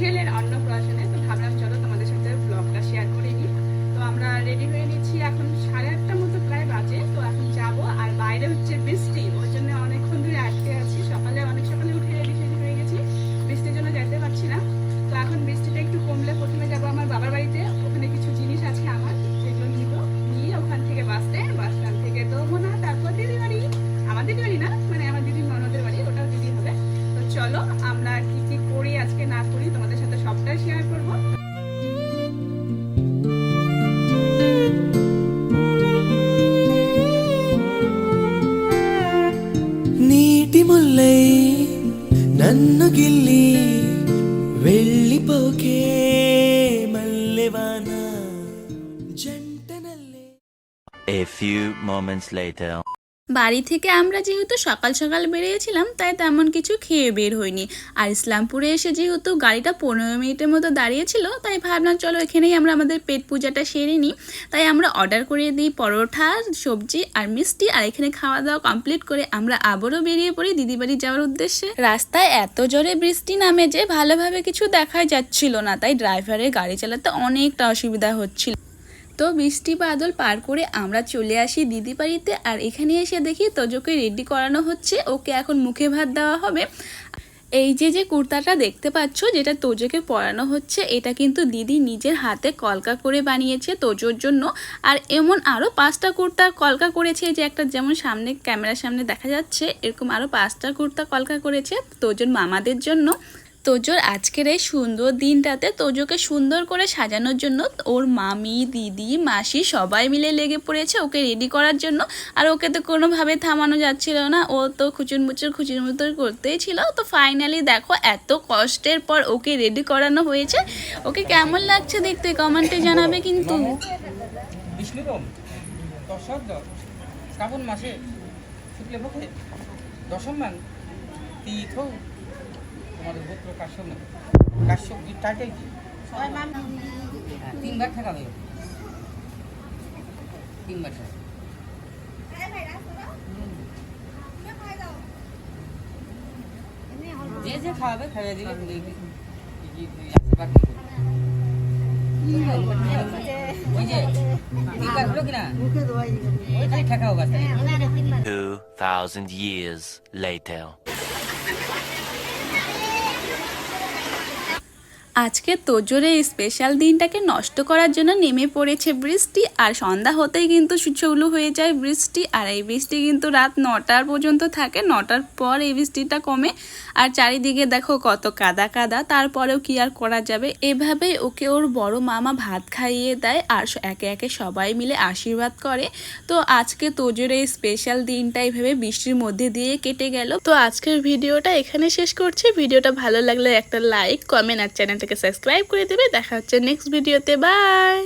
ছেলের অন্নপ্রাশনে। তো ভাবলাম, চলো তোমাদের সাথে ব্লগটা শেয়ার করে নিই। তো আমরা রেডি হয়ে নিচ্ছি এখন সাড়ে আটটা মতো, প্রায় বাজে। তো এখন যাব, আর বাইরে হচ্ছে বৃষ্টি। ওই জন্য অনেকক্ষণ ধরে আটকে আছি। সকালে, অনেক সকালে উঠে রেডি ফেডি হয়ে গেছি। বৃষ্টির জন্য যেতে পারছি না। তো এখন বৃষ্টিটা একটু কমলে প্রথমে যাব আমার বাবার বাড়িতে। ওখানে কিছু জিনিস আছে আমার সেগুলো নিব। নিয়ে ওখান থেকে বাস স্ট্যান্ড বাস স্ট্যান্ড থেকে তো মনে হয় তারপর দিদি বাড়ি। আমাদের বাড়ি না মানে আমার দিদি ননদের বাড়ি, ওটাও দিদি হবে। তো চলো, আমরা কি কি করি আজকে না করি, তোমাদের ব্লগটা শেয়ার করবো నీటి ముల్లై నన్ను గిల్లి వెళ్ళిపోకే జంట నల్లే A few moments later. বাড়ি থেকে আমরা যেহেতু সকাল সকাল বেরিয়েছিলাম, তাই তেমন কিছু খেয়ে বের হইনি। আর ইসলামপুরে এসে যেহেতু গাড়িটা পনেরো মিনিটের মতো দাঁড়িয়েছিল, তাই ভাবলাম চলো এখানেই আমরা আমাদের পেট পূজাটা সেরে নিই। তাই আমরা অর্ডার করে দিই পরোঠা সবজি আর মিষ্টি, আর এখানে খাওয়া দাওয়া কমপ্লিট করে আমরা আবারও বেরিয়ে পড়ি দিদি বাড়ি যাওয়ার উদ্দেশ্যে। রাস্তায় এত জোরে বৃষ্টি নামে যে ভালোভাবে কিছু দেখাই যাচ্ছিল না, তাই ড্রাইভারের গাড়ি চালাতে অনেকটা অসুবিধা হচ্ছিল। তো বৃষ্টি বাদল পার করে আমরা চলে আসি দিদি বাড়িতে আর এখানে এসে দেখি তোজোকে রেডি করানো হচ্ছে। ওকে এখন মুখে ভাত দেওয়া হবে। এই যে যে কুর্তাটা দেখতে পাচ্ছ, যেটা তোজোকে পরানো হচ্ছে, এটা কিন্তু দিদি নিজের হাতে কলকা করে বানিয়েছে তোজোর জন্য। আর এমন আরও পাঁচটা কুর্তা কলকা করেছে যে একটা যেমন সামনে ক্যামেরার সামনে দেখা যাচ্ছে, এরকম আরও পাঁচটা কুর্তা কলকা করেছে তোজোর মামাদের জন্য। তোজোর আজকের এই সুন্দর দিনটাতে তোজোকে সুন্দর করে সাজানোর জন্য ওর মামি, দিদি, মাসি সবাই মিলে লেগে পড়েছে ওকে রেডি করার জন্য। আর ওকে তো কোনোভাবে থামানো যাচ্ছিল না। ও তো খুচুর মুচুর খুচুর মুচুর করতেই ছিল। তো ফাইনালি দেখো এত কষ্টের পর ওকে রেডি করানো হয়েছে। ওকে কেমন লাগছে দেখতে কমেন্টে জানাবে কিন্তু। দশম মান তীর্থ তোমাদের গোত্র কাশ্যপ না কাশ্যপ কি টাইটেল কি? হ্যাঁ, তিনবার থাকা হবে তিনবার থাকা যে যে খাওয়াবে খাইয়ে দিবে দেখবি কি কি আশীর্বাদ আজকে তোজোর এই স্পেশাল দিনটাকে নষ্ট করার জন্য নেমে পড়েছে বৃষ্টি, আর সন্ধ্যা হতেই কিন্তু শুচৌলু হয়ে যায় বৃষ্টি, আর এই বৃষ্টি কিন্তু রাত নটার পর্যন্ত থাকে, নটার পর এই বৃষ্টিটা কমে, আর চারিদিকে দেখো কত কাদা কাদা, তারপরেও কি আর করা যাবে? এভাবে ওকে ওর বড় মামা ভাত খাইয়ে দেয়, আর একে একে সবাই মিলে আশীর্বাদ করে। তো আজকে তোজোর এই স্পেশাল দিনটা এইভাবে বৃষ্টির মধ্যে দিয়ে কেটে গেল। তো আজকের ভিডিওটা এখানে শেষ করছি। ভিডিওটা ভালো লাগলে একটা লাইক কমেন্ট আর চ্যানেলটাকে সাবস্ক্রাইব করে দেবে। দেখা হচ্ছে নেক্সট ভিডিওতে বাই